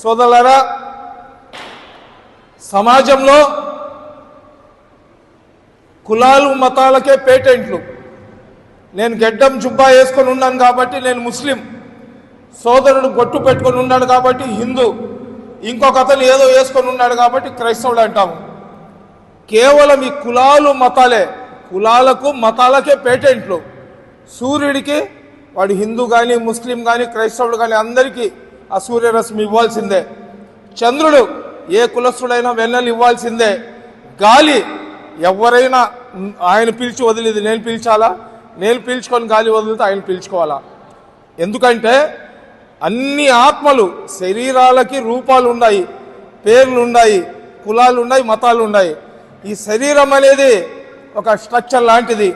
సోదరులరా సమాజంలో కులాలు మతాలకే పేటెంట్లు. నేను గెడ్డం జుబ్బా వేసుకొని ఉన్నాను కాబట్టి నేను ముస్లిం. సోదరుడు గొట్టు పెట్టుకొని ఉన్నాడు కాబట్టి హిందూ. ఇంకొక అతను ఏదో వేసుకొని ఉన్నాడు కాబట్టి క్రైస్తవుడు అంటాము. కేవలం ఈ కులాలు మతాలే. కులాలకు మతాలకే పేటెంట్లు. సూర్యుడికి వాడు హిందూ కానీ ముస్లిం కానీ క్రైస్తవుడు కానీ అందరికీ ఆ సూర్యరశ్మి ఇవ్వాల్సిందే. చంద్రుడు ఏ కులస్తుడైనా వెన్నెలు ఇవ్వాల్సిందే. గాలి ఎవరైనా ఆయన పిలిచి వదిలేది నేను పిలిచాలా? నేను పీల్చుకొని గాలి వదిలితే ఆయన పీల్చుకోవాలా? ఎందుకంటే అన్ని ఆత్మలు శరీరాలకి రూపాలు ఉన్నాయి పేర్లు ఉన్నాయి కులాలు ఉన్నాయి మతాలు ఉన్నాయి ఈ శరీరం అనేది ఒక స్ట్రక్చర్ లాంటిది.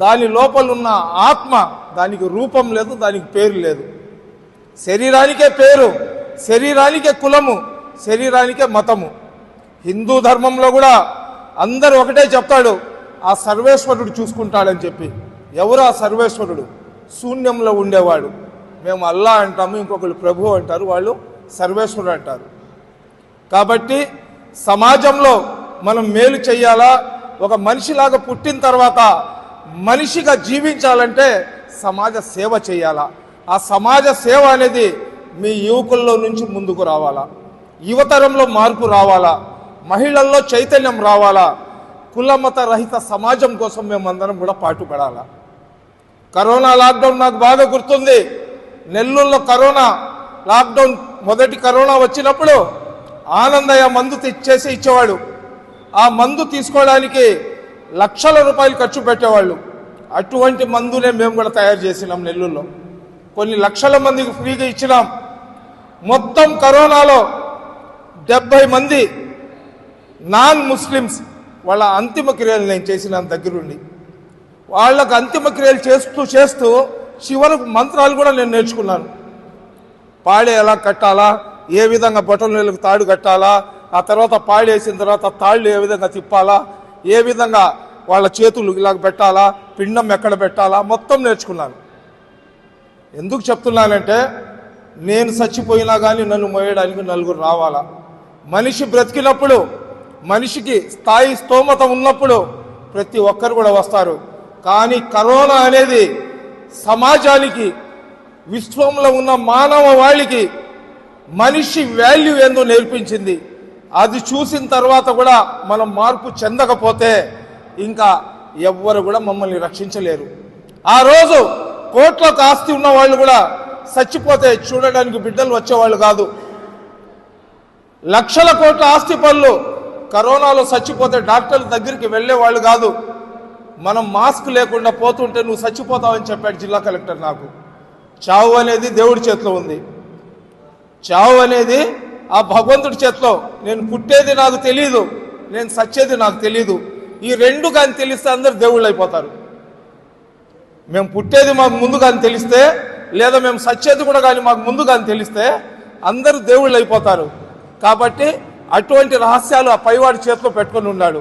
దాని లోపల ఉన్న ఆత్మ దానికి రూపం లేదు దానికి పేరు లేదు. శరీరానికే పేరు శరీరానికే కులము శరీరానికే మతము. హిందూ ధర్మంలో కూడా అందరు ఒకటే చెప్తాడు ఆ సర్వేశ్వరుడు చూసుకుంటాడని చెప్పి. ఎవరు ఆ సర్వేశ్వరుడు? శూన్యంలో ఉండేవాడు. మేము అల్లా అంటాము ఇంకొకరు ప్రభు అంటారు వాళ్ళు సర్వేశ్వరుడు అంటారు. కాబట్టి సమాజంలో మనం మేలు చేయాలా? ఒక మనిషిలాగా పుట్టిన తర్వాత మనిషిగా జీవించాలంటే సమాజ సేవ చేయాలా? ఆ సమాజ సేవ అనేది మీ యువకుల్లో నుంచి ముందుకు రావాలా? యువతరంలో మార్పు రావాలా? మహిళల్లో చైతన్యం రావాలా? కులమత రహిత సమాజం కోసం మేమందరం కూడా పాటుపడాలా? కరోనా లాక్డౌన్ నాకు బాగా గుర్తుంది. నెల్లూరులో కరోనా లాక్డౌన్ మొదటి కరోనా వచ్చినప్పుడు ఆనందయ్య మందు తెచ్చేసి ఇచ్చేవాడు ఆ మందు తీసుకోవడానికి లక్షల రూపాయలు ఖర్చు పెట్టేవాళ్ళు. అటువంటి మందునే మేము కూడా తయారు చేసినాం నెల్లూరులో. కొన్ని లక్షల మందికి ఫ్రీగా ఇచ్చినాం. మొత్తం కరోనాలో డెబ్బై మంది నాన్ ముస్లిమ్స్ వాళ్ళ అంతిమ క్రియలు నేను చేసిన దగ్గరుండి. వాళ్ళకు అంతిమ క్రియలు చేస్తూ చేస్తూ చివరకు మంత్రాలు కూడా నేను నేర్చుకున్నాను. పాడే ఎలా కట్టాలా? ఏ విధంగా బొటలు నీళ్ళకు తాడు కట్టాలా? ఆ తర్వాత పాడేసిన తర్వాత తాళ్ళు ఏ విధంగా తిప్పాలా? ఏ విధంగా వాళ్ళ చేతులు ఇలా పెట్టాలా? పిండం ఎక్కడ పెట్టాలా? మొత్తం నేర్చుకున్నాను. ఎందుకు చెప్తున్నానంటే నేను చచ్చిపోయినా కానీ నన్ను మోయడానికి నలుగురు రావాలా? మనిషి బ్రతికినప్పుడు మనిషికి స్థాయి స్తోమత ఉన్నప్పుడు ప్రతి ఒక్కరు కూడా వస్తారు. కానీ కరోనా అనేది సమాజానికి విశ్వంలో ఉన్న మానవ వాళ్ళకి మనిషి వాల్యూ ఏందో నేర్పించింది. అది చూసిన తర్వాత కూడా మనం మార్పు చెందకపోతే ఇంకా ఎవ్వరు కూడా మమ్మల్ని రక్షించలేరు. ఆ రోజు కోట్లకు ఆస్తి ఉన్న వాళ్ళు కూడా చచ్చిపోతే చూడడానికి బిడ్డలు వచ్చేవాళ్ళు కాదు. లక్షల కోట్ల ఆస్తి పనులు కరోనాలో చచ్చిపోతే డాక్టర్ల దగ్గరికి వెళ్ళేవాళ్ళు కాదు. మనం మాస్క్ లేకుండా పోతుంటే నువ్వు చచ్చిపోతావని చెప్పాడు జిల్లా కలెక్టర్ నాకు. చావు అనేది దేవుడి చేతిలో ఉంది. చావు అనేది ఆ భగవంతుడి చేతిలో. నేను పుట్టేది నాకు తెలియదు నేను సచ్చేది నాకు తెలియదు ఈ రెండు కానీ తెలిస్తే అందరు దేవుళ్ళు అయిపోతారు. మేము పుట్టేది మాకు ముందు కానీ తెలిస్తే లేదా మేము సచ్చేది కూడా కానీ మాకు ముందు కానీ తెలిస్తే అందరూ దేవుళ్ళు అయిపోతారు. కాబట్టి అటువంటి రహస్యాలు ఆ పైవాడి చేతిలో పెట్టుకొని ఉన్నాడు.